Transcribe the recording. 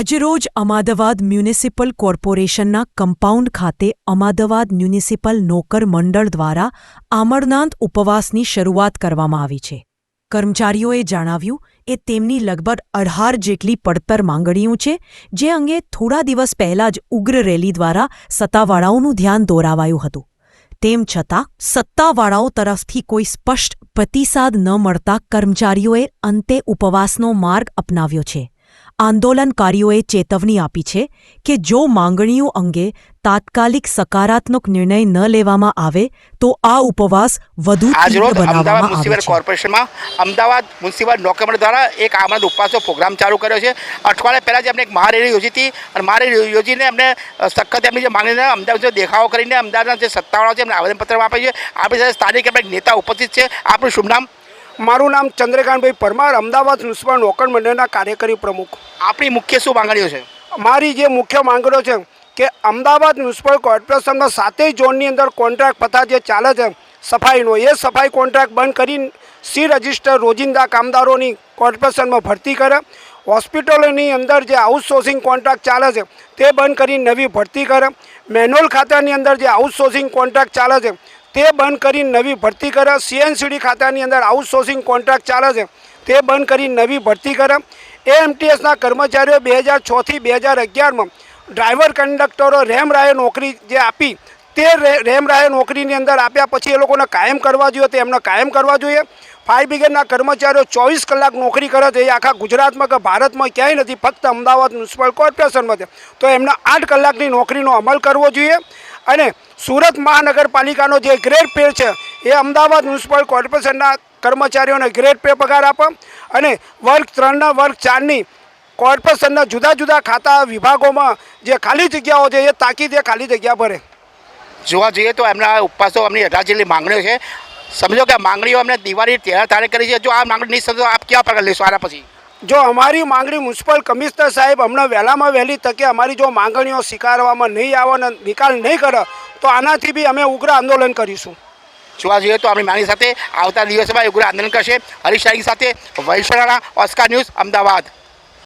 આજરોજ અમાદાવાદ મ્યુનિસિપલ કોર્પોરેશનના કમ્પાઉન્ડ ખાતે અમાદાવાદ મ્યુનિસિપલ નોકર મંડળ દ્વારા આમરનાંત ઉપવાસની શરૂઆત કરવામાં આવી છે. કર્મચારીઓએ જણાવ્યું, એ તેમની લગભગ અઢાર જેટલી પડતર માંગણીઓ છે, જે અંગે થોડા દિવસ પહેલા જ ઉગ્ર રેલી દ્વારા સત્તાવાળાઓનું ધ્યાન દોરાવાયું હતું. તેમ છતાં, સત્તાવાળાઓ તરફથી કોઈ સ્પષ્ટ પ્રતિસાદ ન મળતા કર્મચારીઓએ અંતે ઉપવાસનો માર્ગ અપનાવ્યો છે. આંદોલનકારીઓએ ચેતવણી આપી છે કે જો માંગણીઓ અંગે તાત્કાલિક સકારાત્મક નિર્ણય ન લેવામાં આવે તો આ ઉપવાસ વધુ અમદાવાદ મ્યુનિસિપલ કોર્પોરેશનમાં અમદાવાદ મ્યુનિસિપલ નોકરમંડળ દ્વારા એક આમંત્રણ ઉપવાસો પ્રોગ્રામ ચાલુ કર્યો છે. અઠવાડિયા પહેલાં જ એમને એક મહારેલી યોજી હતી અને મહારેલી યોજીને એમને અ, સખત એમની જે માંગણીને અમદાવાદ દેખાવો કરીને અમદાવાદના જે સત્તાવાળાઓ છે એમને આવેદનપત્ર આપે છે. આપણી સાથે સ્થાનિક એમના નેતા ઉપસ્થિત છે. આપણું શુભ નામ મારું નામ ચંદ્રકાંતભાઈ પરમાર અમદાવાદ મ્યુનિસિપલ નોકર મંડળના કાર્યકારી પ્રમુખ. આપણી મુખ્ય શું માંગણીઓ છે? મારી જે મુખ્ય માંગણીઓ છે કે અમદાવાદ મ્યુનિસિપલ કોર્પોરેશનમાં સાતેય ઝોનની અંદર કોન્ટ્રાક્ટ પથા જે ચાલે છે સફાઈનો એ સફાઈ કોન્ટ્રાક્ટ બંધ કરી સી રજિસ્ટર રોજિંદા કામદારોની કોર્પોરેશનમાં ભરતી કરે હોસ્પિટલોની અંદર જે આઉટસોર્સિંગ કોન્ટ્રાક્ટ ચાલે છે તે બંધ કરી નવી ભરતી કરે મેન્યુઅલ ખાતાની અંદર જે આઉટસોર્સિંગ કોન્ટ્રાક્ટ ચાલે છે તે બંધ કરી નવી ભરતી કરે. સીએનસીડી ખાતાની અંદર આઉટસોર્સિંગ કોન્ટ્રાક્ટ ચાલે છે. તે બંધ કરી નવી ભરતી કરે. એએમટીએસના કર્મચારીઓ બે હજાર છથી બે હજાર અગિયારમાં ડ્રાઈવર કંડક્ટરો રેમ રાય નોકરી જે આપી તે રેમ રાયે નોકરીની અંદર આપ્યા પછી એ લોકોને કાયમ કરવા જોઈએ, તે એમને કાયમ કરવા જોઈએ. ફાયર બ્રિગેડના કર્મચારીઓ ચોવીસ કલાક નોકરી કરે છે. એ આખા ગુજરાતમાં કે ભારતમાં ક્યાંય નથી, ફક્ત અમદાવાદ મ્યુનિસિપલ કોર્પોરેશનમાં છે. તો એમને આઠ કલાકની નોકરીનો અમલ કરવો જોઈએ. અને સુરત મહાનગરપાલિકાનો જે ગ્રેડ પે છે, એ અમદાવાદ મ્યુનિસિપલ કોર્પોરેશનના કર્મચારીઓને ગ્રેડ પે પગાર આપે અને વર્ગ ત્રણના વર્ગ ચારની કોર્પોરેશનના જુદા જુદા ખાતા વિભાગોમાં જે ખાલી જગ્યાઓ છે, એ તાકીદે ખાલી જગ્યા ભરે. જોવા જઈએ તો એમના ઉપવાસો એમની અઢાર માંગણીઓ છે. સમજો કે માંગણીઓ એમને દિવાળી તેર તારીખ કરી છે. જો આ માંગણી નહીં સમજો આપ ક્યાં પગાર લેશો આના પછી. જો અમારી માંગણી મ્યુનિસિપલ કમિશનર સાહેબ હમણાં વહેલામાં વહેલી તકે અમારી જો માંગણીઓ સ્વીકારવામાં નહીં આવે અને નિકાલ નહીં કરે, તો આનાથી બી અમે ઉગ્ર આંદોલન કરીશું. જોવા જઈએ તો આપણી માંગણી સાથે આવતા દિવસમાં ઉગ્ર આંદોલન કરશે. હરીશ સાથે વૈશ્વરાણા, ઓસ્કાર ન્યૂઝ, અમદાવાદ.